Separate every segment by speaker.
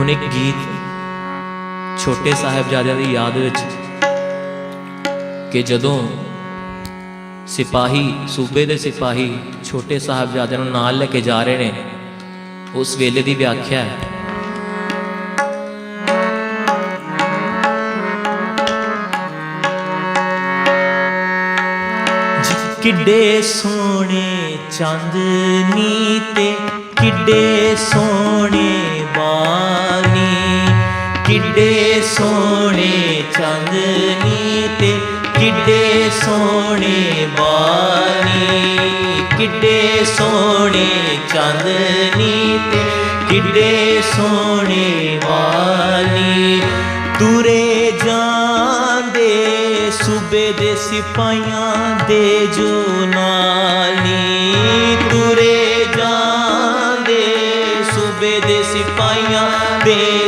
Speaker 1: ਹੁਣ ਇੱਕ ਗੀਤ ਛੋਟੇ ਸਾਹਿਬਜ਼ਾਦਿਆਂ ਦੀ ਯਾਦ ਵਿੱਚ ਕਿ ਜਦੋਂ ਸਿਪਾਹੀ, ਸੂਬੇ ਦੇ ਸਿਪਾਹੀ ਛੋਟੇ ਸਾਹਿਬਜ਼ਾਦਿਆਂ ਨੂੰ ਨਾਲ ਲੈ ਕੇ ਜਾ ਰਹੇ ਨੇ, ਉਸ ਵੇਲੇ ਦੀ ਵਿਆਖਿਆ ਹੈ। ਕਿੱਡੇ ਸੋਹਣੇ ਚੰਦਨੀ ਤੇ ਕਿੱਡੇ ਸੋਹਣੇ ਕਿੱਡੇ ਸੋਹਣੇ ਚੰਦਨੀ ਤੇ ਕਿੱਡੇ ਸੋਹਣੇ ਬਾਨੀ ਕਿੱਡੇ ਸੋਹਣੇ ਚਾਂਦਨੀ ਤੇ ਕਿੱਡੇ ਸੋਹਣੇ ਬਾਨੀ ਤੁਰੇ ਜਾਂਦੇ ਸੂਬੇ ਦੇ ਸਿਪਾਹੀਆਂ ਦੇ ਜੋ ਨਾਲੀ ਤੁਰੇ ਜਾਂਦੇ ਸੂਬੇ ਦੇ ਸਿਪਾਹੀਆਂ ਦੇ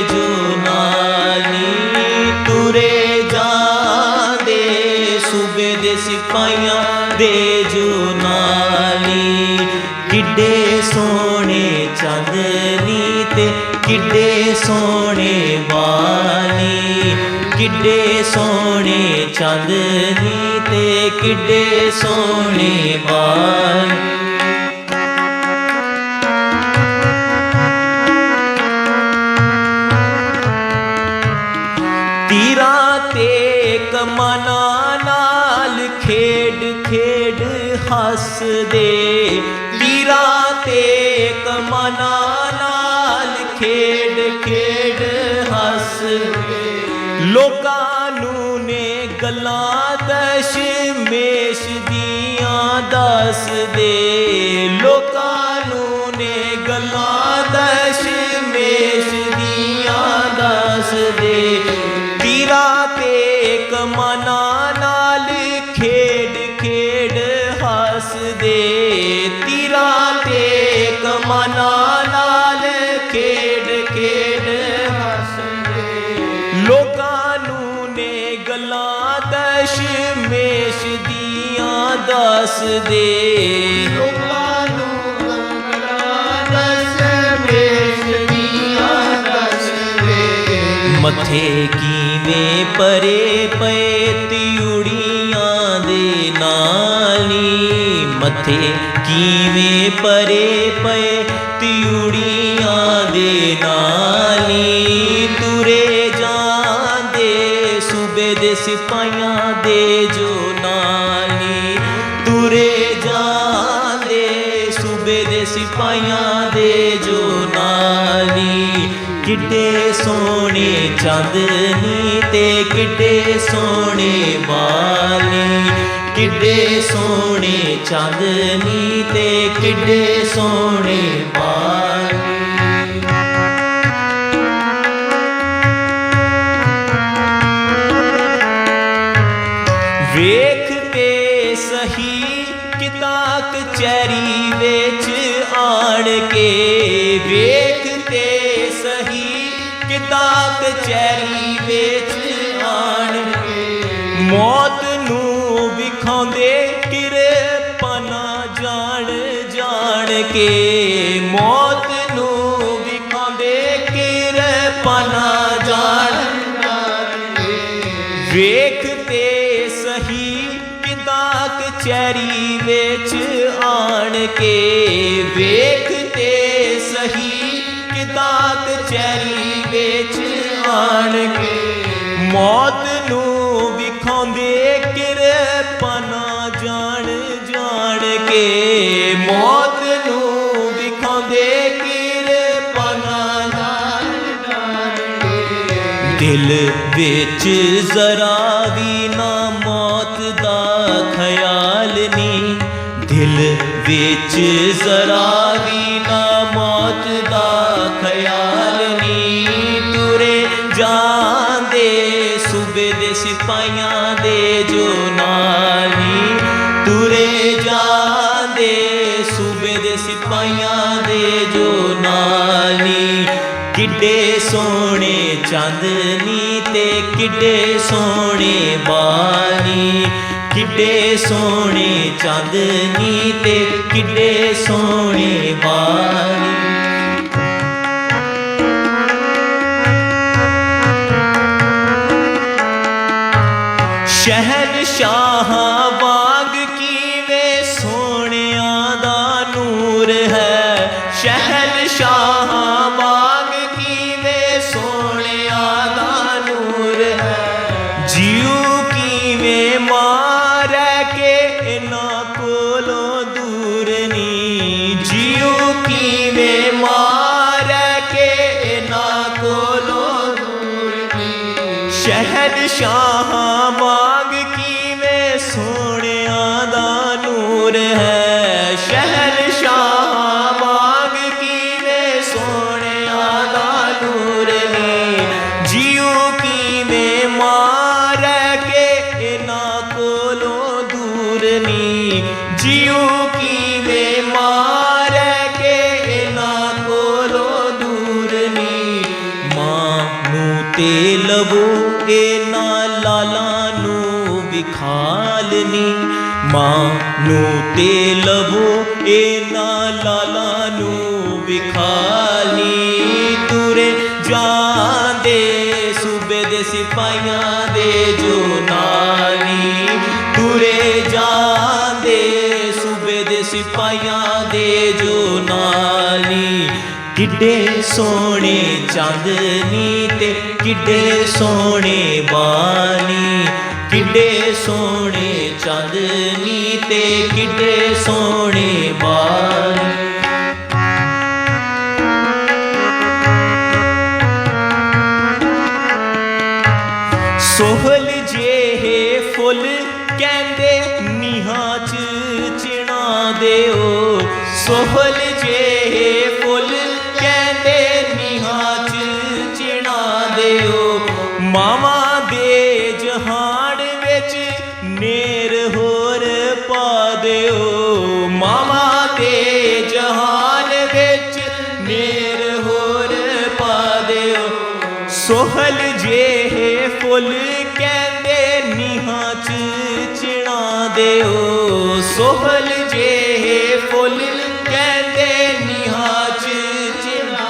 Speaker 1: ਕਿੱਡੇ ਸੋਹਣੇ ਚਾਂਦਨੀ ਤੇ ਕਿੱਡੇ ਸੋਹਣੇ ਵਾਲੀ। ਤੀਰਾਂ ਤੇ ਕਮਾਨਾਂ ਨਾਲ ਖੇਡ ਖੇਡ ਹੱਸਦੇ। ਤੀਰਾਂ ਤੇ ਕਮਨਾ ਨਾਲ ਖੇਡ ਖੇਡ ਹੱਸਦੇ। ਲੋਕਾਂ ਨੂੰ ਨੇ ਗੱਲਾਂ ਦਸ਼ਮੇਸ਼ ਦੀਆਂ ਦੱਸਦੇ ਲੋਕਾਂ ਨੂੰ ਨੇ ਗੱਲਾਂ ਦਸ਼ਮੇਸ਼ ਦੀਆਂ ਦੱਸ ਦੇ। ਦੀਆਂ ਦੱਸਦੇ।
Speaker 2: ਲੋਕਾਂ ਨੂੰ ਗੱਲਾਂ ਦਸ਼ਮੇਸ਼ ਦੀਆਂ ਦੱਸਦੇ।
Speaker 1: ਮੱਥੇ ਕਿਵੇਂ ਪਰੇ ਪਏ ਤਿਉੜੀਆਂ ਦੇ ਨਾਲੀ ਮੱਥੇ ਕਿਵੇਂ ਪਰੇ ਪਏ ਚਾਂਦਨੀ ਤੇ ਕਿੱਡੇ ਸੋਹਣੇ ਵਾਲੀ ਕਿੱਡੇ ਸੋਹਣੇ ਚਾਂਦਨੀ ਤੇ ਕਿੱਡੇ ਸੋਹਣੇ ਵਾਲੀ ਵੇਖ ਤੇ ਸਹੀ ਕਿਤਾ ਕਚਹਿਰੀ ਵਿੱਚ ਆਣ ਕੇ। ਵੇਖ ਤੇ ਕਿਤਾ ਕਚਹਿਰੀ ਵਿੱਚ ਆਣ ਮੌਤ ਨੂੰ ਵਿਖਾਉਂਦੇ ਕਿਰਪਨਾ ਜਾਣ ਜਾਣ ਕੇ ਮੌਤ ਨੂੰ ਵਿਖਾਉਂਦੇ ਕਿਰਪਨਾ ਜਾਣ ਵੇਖ ਤੇ ਸਹੀ ਕਿਦਾਂ ਕਚਹਿਰੀ ਵਿੱਚ ਆਣ ਕੇ ਵੇਖਤੇ ਸਹੀ ਕਿਦਾਂ ਕਚਹਿਰੀ ਆਣ ਕੇ ਮੌਤ ਨੂੰ ਵਿਖਾਉਂਦੇ ਕਿਰਪਨਾ ਜਾਣ ਜਾਣ ਕੇ। ਮੌਤ ਨੂੰ ਵਿਖਾਉਂਦੇ ਕਿਰਪਨਾ ਜਾਣ ਜਾਣ ਕੇ। ਦਿਲ ਵਿੱਚ ਜ਼ਰਾ ਵੀ ਨਾ ਮੌਤ ਦਾ ਖਿਆਲ ਨਹੀਂ ਦਿਲ ਵਿੱਚ ਜ਼ਰਾ ਵੀ ਨਾ ਚਾਂਦਨੀ ਤੇ ਕਿੱਡੇ ਸੋਹਣੇ ਬਾਣੀ ਕਿੱਡੇ ਸੋਹਣੇ ਚਾਂਦਨੀ ਤੇ ਕਿੱਡੇ ਸੋਹਣੇ ਬਾਣੀ। ਸ਼ਹਿਰ ਸ਼ਾਹਾਂ ਨੂੰ ਵਿਖਾਲਨੀ ਮਾਂ ਨੂੰ ਤੇ ਲਵੋ ਇਹਨਾਂ ਲਾਲਾਂ ਨੂੰ ਵਿਖਾਲੀ ਤੁਰੇ ਜਾਂਦੇ ਸੂਬੇ ਦੇ ਸਿਪਾਹੀਆਂ ਦੇ ਜੋ ਨਾਲੀ ਤੁਰੇ ਜਾਂਦੇ ਸੂਬੇ ਦੇ ਸਿਪਾਹੀਆਂ ਦੇ ਜੋ ਨਾਲੀ ਕਿੱਡੇ ਸੋਹਣੇ ਚੰਦਨੀ ਤੇ ਕਿੱਡੇ ਸੋਹਣੇ ਬਾਣੀ ਕਿੱਡੇ ਸੋਹਣੇ ਚਾਂਦਨੀ ਤੇ ਕਿੱਡੇ ਸੋਹਣੇ ਬਾਨੀ ਫੁੱਲ ਕਹਿੰਦੇ ਨੀਹਾਂ ਚ ਚਿਣਾ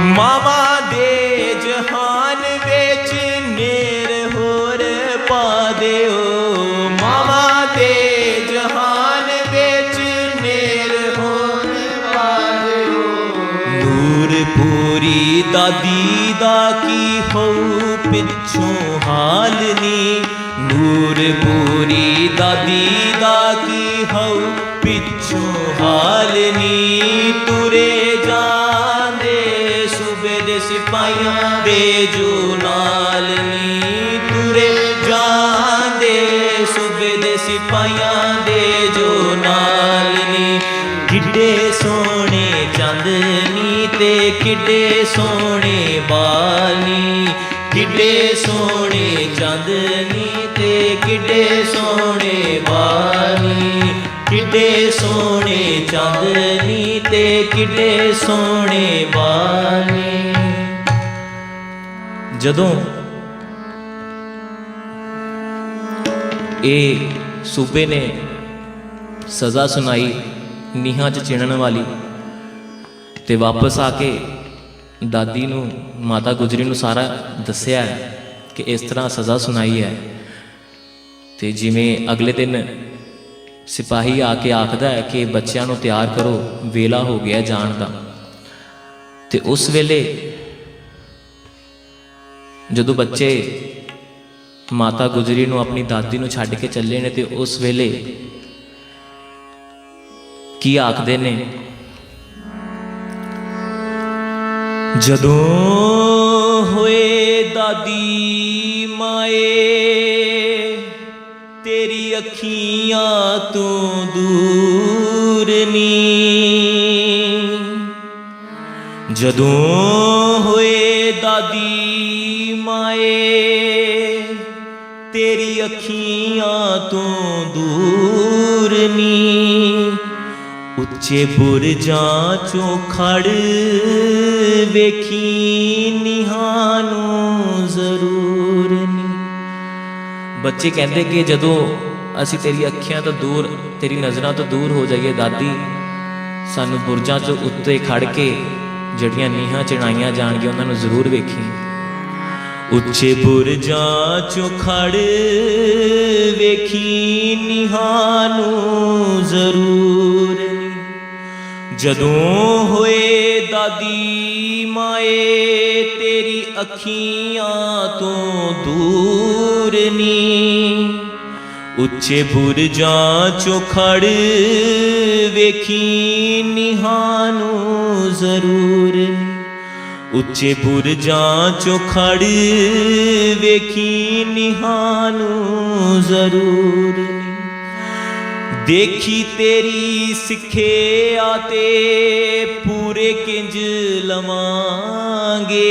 Speaker 1: ਦਿਓ ਦੇ ਜਹਾਨ ਵਿੱਚ ਨੇਰ ਹੋਰ ਪਾ ਦਿਓ। ਮਾਵਾ ਦੇ ਜਹਾਨ ਵਿੱਚ ਨੇਰ ਹੋਰ ਪਾ ਦਿਓ। ਨੂਰ ਪੂਰੀ ਦਾਦੀ ਦਾ ਕੀ ਹੋਊ ਪਿੱਛੋਂ ਹਾਲ ਨੀ। ਨੂਰ ਪੂਰੀ ਦਾਦੀ ਦਾ ਪਿੱਛੋਂ ਹਾਲ ਨੀ ਤੁਰੇ ਜਾਂਦੇ, ਸੂਬੇ ਦੇ ਸਿਪਾਹੀਆਂ ਦੇ ਜੋ ਨਾਲ ਨੀ ਤੁਰੇ ਜਾਂਦੇ, ਸੂਬੇ ਦੇ ਸਿਪਾਹੀਆਂ ਦੇ ਜੋ ਨਾਲ ਨੀ ਕਿੱਡੇ ਸੋਹਣੇ ਚੰਦਨੀ ਤੇ ਕਿੱਡੇ ਸੋਹਣੇ ਬਾਨੀ ਕਿੱਡੇ ਸੋਹਣੇ ਚੰਦਨੀ ਤੇ ਕਿੱਡੇ ਸੋਹਣੇ ਬਾਨੀ ਕਿੱਡੇ ਸੋਹਣੇ ਚੰਦਨੀ ਤੇ ਕਿੱਡੇ ਸੋਹਣੇ ਬਾਨੀ। ਜਦੋਂ ਇਹ ਸੂਬੇ ਨੇ ਸਜ਼ਾ ਸੁਣਾਈ ਨੀਹਾਂ 'ਚ ਚਿਣਨ ਵਾਲੀ ਤੇ ਵਾਪਸ ਆ ਕੇ ਦਾਦੀ ਨੂੰ, ਮਾਤਾ ਗੁਜਰੀ ਨੂੰ ਸਾਰਾ ਦੱਸਿਆ ਕਿ ਇਸ ਤਰ੍ਹਾਂ ਸਜ਼ਾ ਸੁਣਾਈ ਹੈ ਤੇ ਜਿਵੇਂ ਅਗਲੇ ਦਿਨ ਸਿਪਾਹੀ ਆ ਕੇ ਆਖਦਾ ਹੈ ਕਿ ਬੱਚਿਆਂ ਨੂੰ ਤਿਆਰ ਕਰੋ, ਵੇਲਾ ਹੋ ਗਿਆ ਜਾਣ ਦਾ। ਤੇ ਉਸ ਵੇਲੇ ਜਦੋਂ ਬੱਚੇ ਮਾਤਾ ਗੁਜਰੀ ਨੂੰ ਆਪਣੀ ਦਾਦੀ ਨੂੰ ਛੱਡ ਕੇ ਚੱਲੇ ਨੇ ਤੇ ਉਸ ਵੇਲੇ ਕੀ ਆਖਦੇ ਨੇ? ਜਦੋਂ ਹੋਏ ਦਾਦੀ ਮਾਏ ਤੇਰੀ ਅੱਖੀਆਂ ਤੋਂ ਦੂਰ ਨੀ। ਜਦੋਂ ਹੋਏ ਦਾਦੀ ਮਾਏ, ਤੇਰੀ ਅੱਖੀਆਂ ਤੋਂ ਦੂਰ ਨੀ। ਉੱਚੇ ਬੁਰਜਾਂ ਚੋਂ ਖੜ ਵੇਖੀ ਨਿਹਾਂ ਜ਼ਰੂਰ। ਬੱਚੇ ਕਹਿੰਦੇ ਕਿ ਜਦੋਂ ਅਸੀਂ ਤੇਰੀ ਅੱਖੀਆਂ ਤੋਂ ਦੂਰ, ਤੇਰੀ ਨਜ਼ਰਾਂ ਤੋਂ ਦੂਰ ਹੋ ਜਾਈਏ ਦਾਦੀ, ਸਾਨੂੰ ਬੁਰਜਾਂ ਚੋਂ ਉੱਤੇ ਖੜ ਕੇ ਜਿਹੜੀਆਂ ਨੀਹਾਂ ਚੜਾਈਆਂ ਜਾਣਗੀਆਂ, ਉਹਨਾਂ ਨੂੰ ਜ਼ਰੂਰ ਵੇਖੀ। ਉੱਚੇ ਬੁਰਜਾਂ ਚੋਂ ਖੜ ਵੇਖੀ ਨੀਹਾਂ ਨੂੰ ਜ਼ਰੂਰ। ਜਦੋਂ ਹੋਏ ਦਾਦੀ ਮਾਏ, ਤੇਰੀ ਅੱਖੀਆਂ ਤੋਂ ਦੂਰ ਨੀ। ਉੱਚੇ ਬੁਰਜਾਂ ਚੋਂ ਖੜ ਵੇਖੀ ਨਿਹਾਨੂੰ ਜ਼ਰੂਰ। ਉੱਚੇ ਬੁਰਜਾਂ ਚੋਂ ਖੜ ਵੇਖੀ ਨਿਹਾਨੂੰ ਜ਼ਰੂਰ। ਦੇਖੀ ਤੇਰੀ ਸਿੱਖਿਆ ਤੇ ਪੂਰੇ ਕਿੰਜ ਲਵਾਂਗੇ।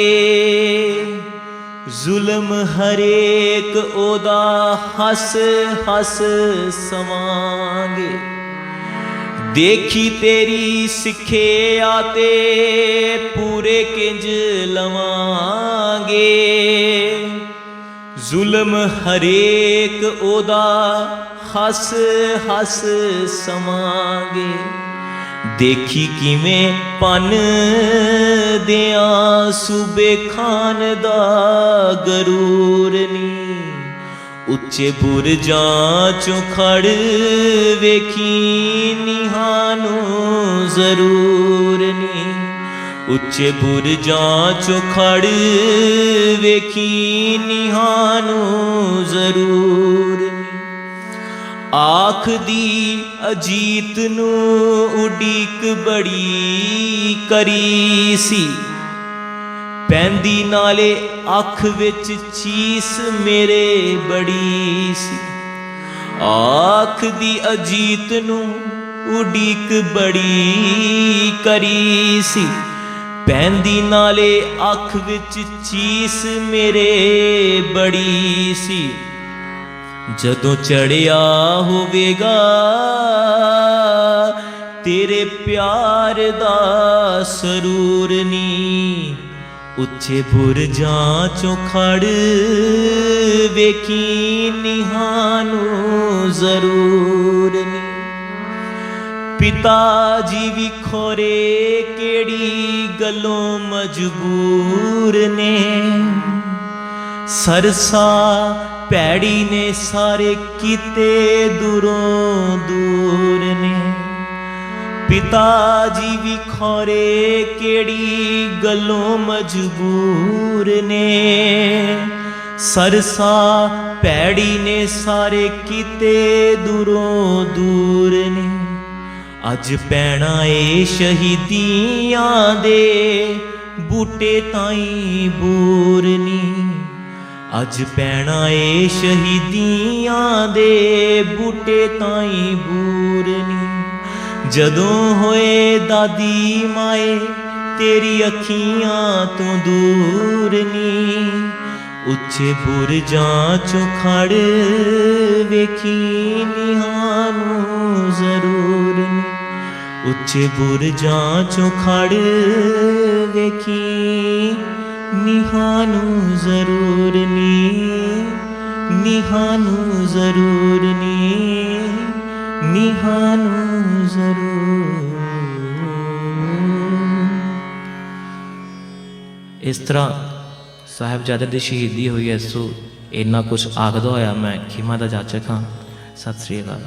Speaker 1: ਜ਼ੁਲਮ ਹਰੇਕ ਉਹਦਾ ਹੱਸ ਹੱਸ ਸਵਾਂਗੇ ਦੇਖੀ ਤੇਰੀ ਸਿੱਖਿਆ ਤੇ ਪੂਰੇ ਕਿੰਜ ਲਵਾਂਗੇ। ਜ਼ੁਲਮ ਹਰੇਕ ਉਹਦਾ ਹੱਸ ਹੱਸ ਸਮਾਂਗੇ। ਦੇਖੀ ਕਿਵੇਂ ਪਨ ਦਿਆਂ ਸੂਬੇ ਖਾਨ ਦਾ ਗਰੂਰ ਨੀ। ਉੱਚੇ ਬੁਰਜਾਂ ਚੋਂ ਖੜ ਵੇਖੀ ਨਿਹਾਨੂੰ ਜ਼ਰੂਰ ਨੀ। ਉੱਚੇ ਬੁਰਜਾਂ ਚੋਂ ਖੜ ਵੇਖੀ ਨਿਹਾਨੂੰ ਜ਼ਰੂਰ ਆਖ ਦੀ ਅਜੀਤ ਨੂੰ ਉਡੀਕ ਬੜੀ ਕਰੀ ਸੀ। ਪੈਂਦੀ ਨਾਲੇ ਅੱਖ ਵਿੱਚ ਚੀਸ ਮੇਰੇ ਬੜੀ ਸੀ। ਆਖ ਦੀ ਅਜੀਤ ਨੂੰ ਉਡੀਕ ਬੜੀ ਕਰੀ ਸੀ। ਪੈਂਦੀ ਨਾਲੇ ਅੱਖ ਵਿੱਚ ਚੀਸ ਮੇਰੇ ਬੜੀ ਸੀ। ਜਦੋਂ ਚੜਿਆ ਹੋਵੇਗਾ, ਤੇਰੇ ਪਿਆਰ ਦਾ ਸਰੂਰ ਨੀ। ਉੱਚੇ ਬੁਰਜਾਂ ਚੋਂ ਖੜ ਵੇਖੀ ਨਿਹਾਨੂੰ ਜ਼ਰੂਰ ਨੀ। ਪਿਤਾ ਜੀ ਵੀ ਖੋਰੇ ਕਿਹੜੀ ਗੱਲੋਂ ਮਜਬੂਰ ਨੇ? ਸਰਸਾ ਭੈੜੀ ਨੇ ਸਾਰੇ ਕੀਤੇ ਦੂਰੋਂ ਦੂਰ ਨੇ। ਪਿਤਾ ਜੀ ਵੀ ਖੋਰੇ ਕਿਹੜੀ ਗੱਲੋਂ ਮਜਬੂਰ ਨੇ। ਸਰਸਾ ਪੈੜੀ ਨੇ ਸਾਰੇ ਕੀਤੇ ਦੂਰੋਂ ਦੂਰ ਨੇ। ਅੱਜ ਪੈਣਾ ਏ ਸ਼ਹੀਦੀਆਂ ਦੇ, ਬੂਟੇ ਤਾਈਂ ਬੂਰਨੀ ਅੱਜ ਪੈਣਾ ਏ ਸ਼ਹੀਦੀਆਂ ਦੇ ਬੂਟੇ ਤਾਈ ਬੂਰਨੀ ਜਦੋਂ ਹੋਏ ਦਾਦੀ ਮਾਏ, ਤੇਰੀ ਅੱਖੀਆਂ ਤੋਂ ਦੂਰ ਨੀ। ਉੱਚੇ ਬੁਰਜਾਂ ਚੋਂ ਖੜ ਵੇਖੀ ਨਿਹਾਨੂੰ ਜ਼ਰੂਰ ਨੀ। ਉੱਚੇ ਬੁਰਜਾਂ ਚੋਂ ਖੜ ਵੇਖੀ ਨਿਹਾਨੂੰ ਜ਼ਰੂਰ ਨੀ ਨਿਹਾਨੂੰ ਜ਼ਰੂਰ ਨੀ ਨਿਹਾਨੂੰ ਜ਼ਰੂਰ ਇਸ ਤਰ੍ਹਾਂ ਸਾਹਿਬਜ਼ਾਦੇ ਦੀ ਸ਼ਹੀਦੀ ਹੋਈ ਐ ਸੋ ਇੰਨਾ ਕੁਝ ਆਖਦਾ ਹੋਇਆ ਮੈਂ ਖਿਮਾ ਦਾ ਜਾਚਕ ਹਾਂ ਸਤਿ ਸ੍ਰੀ ਅਕਾਲ